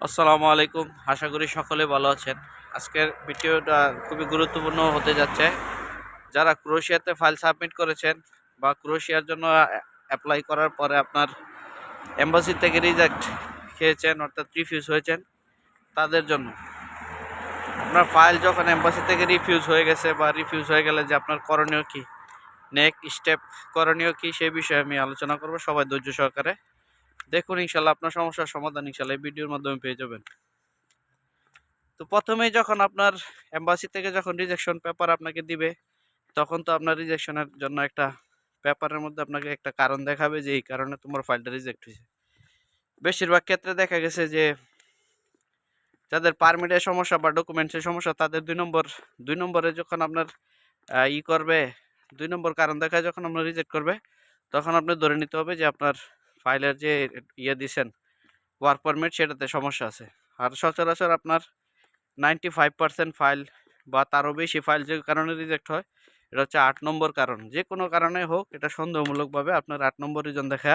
আসসালামু আলাইকুম। আশা করি সকলে ভালো আছেন। আজকের ভিডিওটা খুবই গুরুত্বপূর্ণ হতে যাচ্ছে। যারা ক্রোশিয়াতে ফাইল সাবমিট করেছেন বা ক্রোশিয়ার জন্য অ্যাপ্লাই করার পরে আপনার এম্বাসি থেকে রিজেক্ট খেয়েছেন, অর্থাৎ রিফিউজ হয়েছেন, তাদের জন্য। আপনার ফাইল যখন এম্বাসি থেকে রিফিউজ হয়ে গেছে বা রিফিউজ হয়ে গেলে যে আপনার করণীয় কী? নেক্সট স্টেপ করণীয় কী? সেই বিষয়ে আমি আলোচনা করব। সবাই ধৈর্য সহকারে দেখুন, ইনশাল্লাহ আপনার সমস্যার সমাধান ইনশাল্লাহ এই ভিডিওর মাধ্যমে পেয়ে যাবেন। তো প্রথমেই যখন আপনার এম্বাসি থেকে যখন রিজেকশন পেপার আপনাকে দিবে, তখন তো আপনার রিজেকশনের জন্য একটা পেপারের মধ্যে আপনাকে একটা কারণ দেখাবে যে এই কারণে তোমার ফাইলটা রিজেক্ট হয়েছে। বেশিরভাগ ক্ষেত্রে দেখা গেছে যে যাদের পারমিটের সমস্যা বা ডকুমেন্টসের সমস্যা, তাদের দুই নম্বর, দুই নম্বরে যখন আপনার ই করবে, দুই নম্বর কারণ দেখায় যখন আপনার রিজেক্ট করবে, তখন আপনি ধরে নিতে হবে যে আপনার ফাইলের যে ইয়ে দিছেন ওয়ার্ক পারমিট সেটাতে সমস্যা আছে। আর সচরাচর আপনার নাইনটি ফাইভ পার্সেন্ট ফাইল বা তারও বেশি ফাইল যে কারণে রিজেক্ট হয়, এটা হচ্ছে আট নম্বর কারণ। যে কোনো কারণে হোক, এটা সন্দেহমূলকভাবে আপনার আট নম্বর রিজন দেখা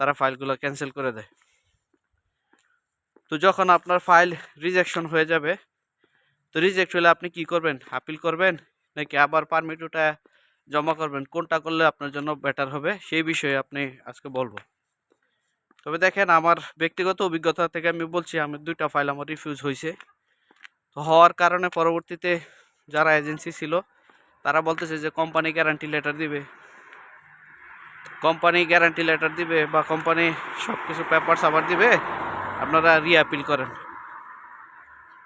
তারা ফাইলগুলো ক্যান্সেল করে দেয়। তো যখন আপনার ফাইল রিজেকশন হয়ে যাবে, তো রিজেক্ট হলে আপনি কি করবেন? আপিল করবেন, নাকি আবার পারমিট ওটা জমা করবেন? কোনটা করলে আপনার জন্য বেটার হবে? সেই বিষয়ে আপনি আজকে বলব। তবে দেখেন, আমার ব্যক্তিগত অভিজ্ঞতা থেকে আমি বলছি, আমি দুইটা ফাইল আমার রিফিউজ হয়েছে তো হওয়ার কারণে পরবর্তীতে যারা এজেন্সি ছিল, তারা বলতেছে যে কোম্পানি গ্যারান্টি লেটার দিবে। কোম্পানি গ্যারান্টি লেটার দিবে বা কোম্পানি সব কিছু পেপারস আবার দিবে, আপনারা রিঅ্যাপিল করেন।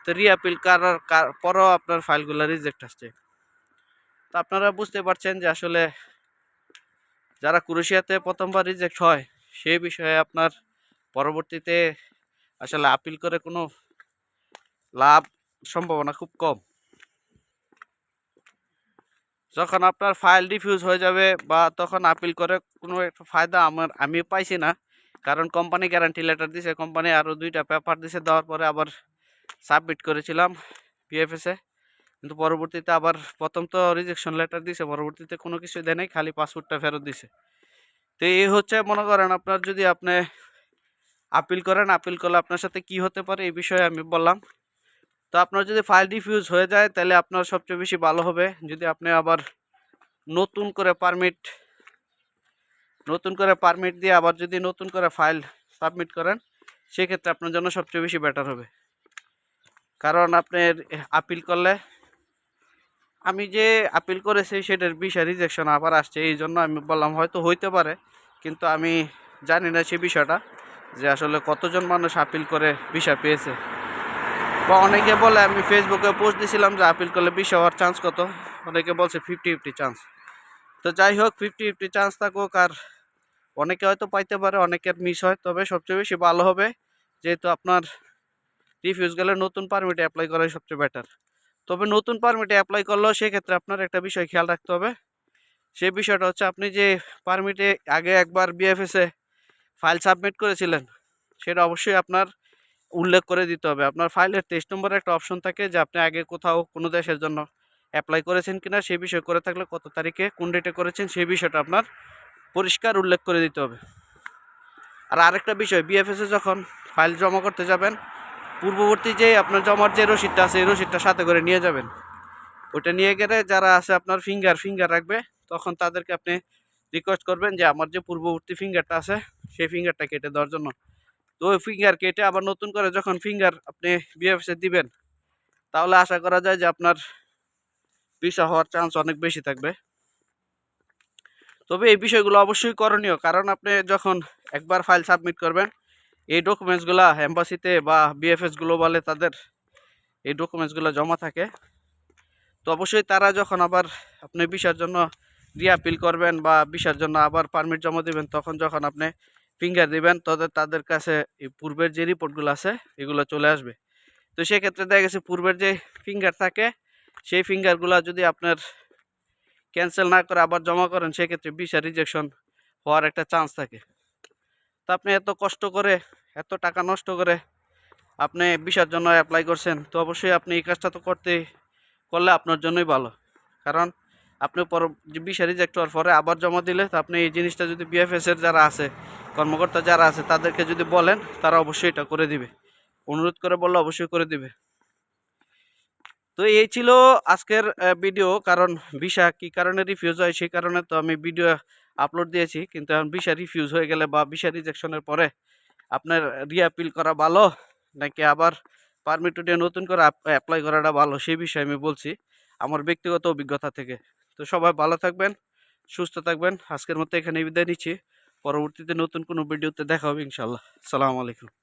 তো রিঅ্যাপিল করার কার- পরও আপনার ফাইলগুলো রিজেক্ট আসছে। তো আপনারা বুঝতে পারছেন যে, আসলে যারা ক্রোয়েশিয়াতে প্রথমবার রিজেক্ট হয় সেই বিষয়ে আপনার পরবর্তীতে আসলে আপিল করে কোনো লাভ সম্ভাবনা খুব কম। যখন আপনার ফাইল ডিফিউজ হয়ে যাবে বা তখন আপিল করে কোনো একটা ফায়দা আমার আমি পাইছি না। কারণ কোম্পানি গ্যারান্টি লেটার দিছে কোম্পানি আরও দুইটা পেপার দিছে, দেওয়ার পরে আবার সাবমিট করেছিলাম পিএফএসে কিন্তু পরবর্তীতে আবার প্রথম তো রিজেকশন লেটার দিছে, পরবর্তীতে কোনো কিছু দেয় নাই, খালি পাসপোর্টটা ফেরত দিছে। তো এই হচ্ছে মনে করেন আপনার যদি আপনি আপিল করেন আপিল করলে আপনার সাথে কি হতে পারে এই বিষয়ে আমি বললাম। তো আপনার যদি ফাইল রিফিউজ হয়ে যায়, তাহলে আপনার সবচেয়ে বেশি ভালো হবে। যদি আপনি আবার নতুন করে পারমিট নতুন করে পারমিট দিয়ে আবার যদি নতুন করে ফাইল সাবমিট করেন, সেক্ষেত্রে আপনার জন্য সবচেয়ে বেশি বেটার হবে। কারণ আপনার আপিল করলে আমি যে আপিল করেছি সেটার বিষয় রিজেকশন আবার আসছে, এই জন্য আমি বললাম হয়তো হইতে পারে, কিন্তু আমি জানি না সে বিষয়টা, যে আসলে কতজন মানুষ আপিল করে বিষয় পেয়েছে। বা অনেকে বলে, আমি ফেসবুকে পোস্ট দিয়েছিলাম যে আপিল করলে বিষয় হওয়ার চান্স কত? অনেকে বলছে ফিফটি ফিফটি চান্স তো যাই হোক ফিফটি ফিফটি চান্স থাকুক আর অনেকে হয়তো পাইতে পারে, অনেকের মিস হয়, তবে সবচেয়ে বেশি ভালো হবে যেহেতু আপনার রিফিউজ গেলে নতুন পারমিটে অ্যাপ্লাই করাই সবচেয়ে বেটার তবে নতুন পারমিটে অ্যাপ্লাই করলেও সেক্ষেত্রে আপনার একটা বিষয় খেয়াল রাখতে হবে। সে বিষয়টা হচ্ছে আপনি যে পারমিটে আগে একবার বিএফএসে ফাইল সাবমিট করেছিলেন, সেটা অবশ্যই আপনার উল্লেখ করে দিতে হবে। আপনার ফাইলের তেইশ নম্বরে একটা অপশন থাকে যে আপনি আগে কোথাও কোনো দেশের জন্য অ্যাপ্লাই করেছেন কিনা সেই বিষয় করে থাকলে কত তারিখে, কোন ডেটে করেছেন, সেই বিষয়টা আপনার পরিষ্কার উল্লেখ করে দিতে হবে। আর আরেকটা বিষয় বিএফএসে যখন ফাইল জমা করতে যাবেন পূর্ববর্তী যে আপনার জমার যে রসিদটা আছে, এই রসিদটা সাথে করে নিয়ে যাবেন। ওটা নিয়ে গেলে যারা আছে আপনার ফিঙ্গার ফিঙ্গার রাখবে, তখন তাদেরকে আপনি রিকোয়েস্ট করবেন যে আমার যে পূর্ববর্তী ফিঙ্গারটা আছে, সেই ফিঙ্গারটা কেটে দেওয়ার জন্য। তো ওই ফিঙ্গার কেটে আবার নতুন করে যখন ফিঙ্গার আপনি বিএফএসে দিবেন, তাহলে আশা করা যায় যে আপনার ভিসা হওয়ার চান্স অনেক বেশি থাকবে। তবে এই বিষয়গুলো অবশ্যই করণীয়, কারণ আপনি যখন একবার ফাইল সাবমিট করবেন এই ডকুমেন্টসগুলো এম্বাসিতে বা বিএফএস গ্লোবালে তাদের এই ডকুমেন্টসগুলো জমা থাকে। তো অবশ্যই তারা যখন আবার আপনি ভিসার জন্য রিআপিল করবেন বা ভিসার জন্য আবার পারমিট জমা দিবেন, তখন যখন আপনি ফিঙ্গার দিবেন তাদের তাদের কাছে এই পূর্বের যে রিপোর্টগুলো আছে, এগুলো চলে আসবে। তো সেক্ষেত্রে দেখা গেছে পূর্বের যে ফিঙ্গার থাকে, সেই ফিঙ্গারগুলো যদি আপনার ক্যান্সেল না করে আবার জমা করেন, সেক্ষেত্রে ভিসা রিজেকশন হওয়ার একটা চান্স থাকে। তো আপনি এত কষ্ট করে এত টাকা নষ্ট করে আপনি ভিসার জন্য অ্যাপ্লাই করছেন, তো অবশ্যই আপনি এই কাজটা তো করতে, করলে আপনার জন্যই ভালো। কারণ আপনি পর ভিসা রিজেক্ট হওয়ার পরে আবার জমা দিলে তো আপনি এই জিনিসটা যদি বিএফএস এর যারা আছে, কর্মকর্তা যারা আছে, তাদেরকে যদি বলেন, তারা অবশ্যই এটা করে দিবে। অনুরোধ করে বললে অবশ্যই করে দিবে। তো এই ছিল আজকের ভিডিও কারণ ভিসা কি কারণে রিফিউজ হয় সেই কারণে তো আমি ভিডিও আপলোড দিয়েছি, কিন্তু এখন ভিসা রিফিউজ হয়ে গেলে বা ভিসা রিজেকশনের পরে আপনার রিঅ্যাপিল করা ভালো, নাকি আবার পারমিট টু নতুন করে অ্যাপ্লাই করাটা ভালো, সেই বিষয়ে আমি বলছি আমার ব্যক্তিগত অভিজ্ঞতা থেকে। তো সবাই ভালো থাকবেন, সুস্থ থাকবেন। আজকের মতো এখানে বিদায় নিচ্ছি। পরবর্তীতে নতুন কোনো ভিডিওতে দেখা হবে ইনশাল্লাহ সালামু আলাইকুম।